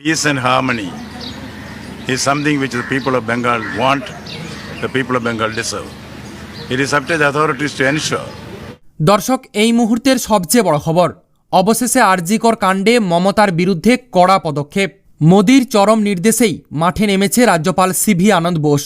Peace and harmony is something which the people of Bengal want, the people of Bengal deserve. It is up to the authorities to ensure. দর্শক এই মুহূর্তের সবচেয়ে বড় খবর অবশেষে আরজিকর কাণ্ডে মমতার বিরুদ্ধে কড়া পদক্ষেপ। মোদির চরম নির্দেশেই মাঠে নেমেছে রাজ্যপাল সিভি আনন্দ বোস।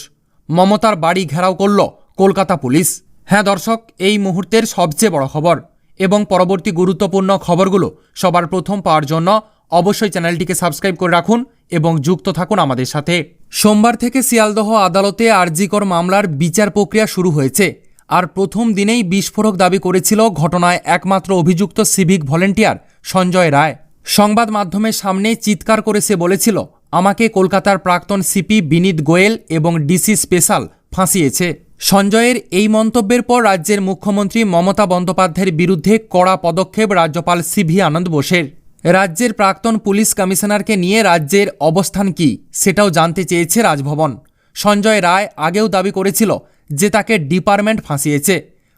মমতার বাড়ি ঘেরাও করল কলকাতা পুলিশ। হ্যাঁ দর্শক এই মুহূর্তের সবচেয়ে বড় খবর এবং পরবর্তী গুরুত্বপূর্ণ খবরগুলো সবার প্রথম পাওয়ার জন্য অবশ্যই চ্যানেলটিকে সাবস্ক্রাইব করে রাখুন এবং যুক্ত থাকুন আমাদের সাথে। সোমবার থেকে শিয়ালদহ আদালতে আরজিকর মামলার বিচার প্রক্রিয়া শুরু হয়েছে। আর প্রথম দিনেই বিস্ফোরক দাবি করেছিল ঘটনায় একমাত্র অভিযুক্ত সিভিক ভলেন্টিয়ার সঞ্জয় রায়। সংবাদ মাধ্যমের সামনে চিৎকার করে সে বলেছিল, আমাকে কলকাতার প্রাক্তন সিপি বিনীত গোয়েল এবং ডিসি স্পেশাল ফাঁসিয়েছে। সঞ্জয়ের এই মন্তব্যের পর রাজ্যের মুখ্যমন্ত্রী মমতা বন্দ্যোপাধ্যায়ের বিরুদ্ধে কড়া পদক্ষেপ রাজ্যপাল সিভি আনন্দ বোসের। রাজ্যের প্রাক্তন পুলিশ কমিশনারকে নিয়ে রাজ্যের অবস্থান কি, সেটাও জানতে চেয়েছে রাজভবন। সঞ্জয় রায় আগেও দাবি করেছিল যে তাকে ডিপার্টমেন্ট ফাঁসিয়েছে।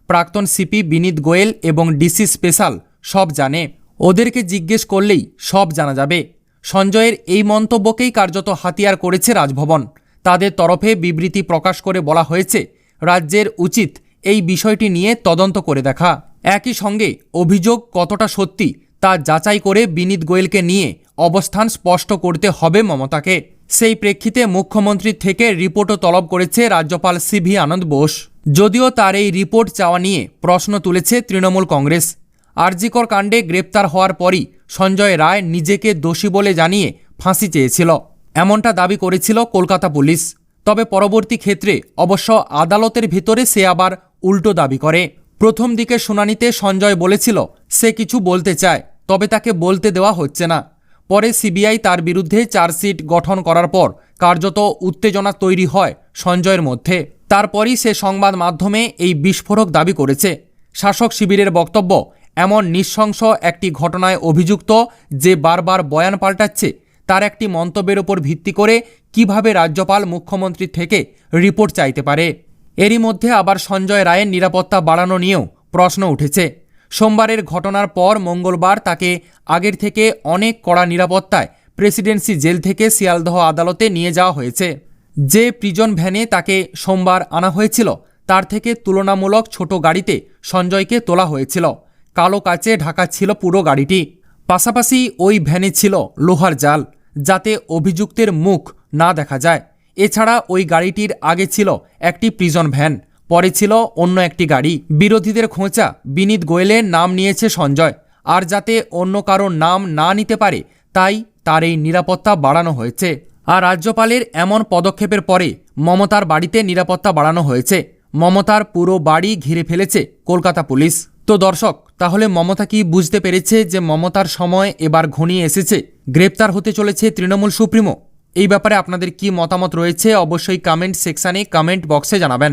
প্রাক্তন সিপি বিনীত গোয়েল এবং ডিসি স্পেশাল সব জানে। ওদেরকে জিজ্ঞেস করলেই সব জানা যাবে। সঞ্জয়ের এই মন্তব্যকেই কার্যত হাতিয়ার করেছে রাজভবন। তাদের তরফে বিবৃতি প্রকাশ করে বলা হয়েছে, রাজ্যের উচিত এই বিষয়টি নিয়ে তদন্ত করে দেখা। একই সঙ্গে অভিযোগ কতটা সত্যি তা যাচাই করে বিনীত গোয়েলকে নিয়ে অবস্থান স্পষ্ট করতে হবে মমতাকে। সেই প্রেক্ষিতে মুখ্যমন্ত্রীর থেকে রিপোর্টও তলব করেছে রাজ্যপাল সিভি আনন্দ বোস। যদিও তার এই রিপোর্ট চাওয়া নিয়ে প্রশ্ন তুলেছে তৃণমূল কংগ্রেস। আরজিকর কাণ্ডে গ্রেপ্তার হওয়ার পরই সঞ্জয় রায় নিজেকে দোষী বলে জানিয়ে ফাঁসি চেয়েছিল। এমনটা দাবি করেছিল কলকাতা পুলিশ। তবে পরবর্তী ক্ষেত্রে অবশ্য আদালতের ভিতরে সে আবার উল্টো দাবি করে। প্রথম দিকে শুনানিতে সঞ্জয় বলেছিল, সে কিছু বলতে চায়। তবে তাকে বলতে দেওয়া হচ্ছে না। পরে সিবিআই তার বিরুদ্ধে চার্জশিট গঠন করার পর কার্যত উত্তেজনা তৈরি হয় সঞ্জয়ের মধ্যে। তারপরই সে সংবাদ মাধ্যমে এই বিস্ফোরক দাবি করেছে। শাসক শিবিরের বক্তব্য, এমন নৃশংস একটি ঘটনায় অভিযুক্ত যে বারবার বয়ান পাল্টাচ্ছে, তার একটি মন্তব্যের ওপর ভিত্তি করে কীভাবে রাজ্যপাল, মুখ্যমন্ত্রী থেকে রিপোর্ট চাইতে পারে? এরই মধ্যে আবার সঞ্জয় রায়ের নিরাপত্তা বাড়ানো নিয়েও প্রশ্ন উঠেছে। সোমবারের ঘটনার পর মঙ্গলবার তাকে আগের থেকে অনেক কড়া নিরাপত্তায় প্রেসিডেন্সি জেল থেকে শিয়ালদহ আদালতে নিয়ে যাওয়া হয়েছে। যে প্রিজন ভ্যানে তাকে সোমবার আনা হয়েছিল, তার থেকে তুলনামূলক ছোট গাড়িতে সঞ্জয়কে তোলা হয়েছিল। কালো কাচে ঢাকা ছিল পুরো গাড়িটি। পাশাপাশি ওই ভ্যানে ছিল লোহার জাল, যাতে অভিযুক্তের মুখ না দেখা যায়। এছাড়া ওই গাড়িটির আগে ছিল একটি প্রিজন ভ্যান। পরে ছিল অন্য একটি গাড়ি। বিরোধীদের খোঁচা। বিনীত গোয়েলের নাম নিয়েছে সঞ্জয়। আর যাতে অন্য কারোর নাম না নিতে পারে, তাই তার এই নিরাপত্তা বাড়ানো হয়েছে। আর রাজ্যপালের এমন পদক্ষেপের পরে মমতার বাড়িতে নিরাপত্তা বাড়ানো হয়েছে। মমতার পুরো বাড়ি ঘিরে ফেলেছে কলকাতা পুলিশ। তো দর্শক, তাহলে মমতা কি বুঝতে পেরেছে যে মমতার সময় এবার ঘনিয়ে এসেছে? গ্রেপ্তার হতে চলেছে তৃণমূল সুপ্রিমো। এই ব্যাপারে আপনাদের কি মতামত রয়েছে অবশ্যই কমেন্ট সেকশানে কমেন্ট বক্সে জানাবেন।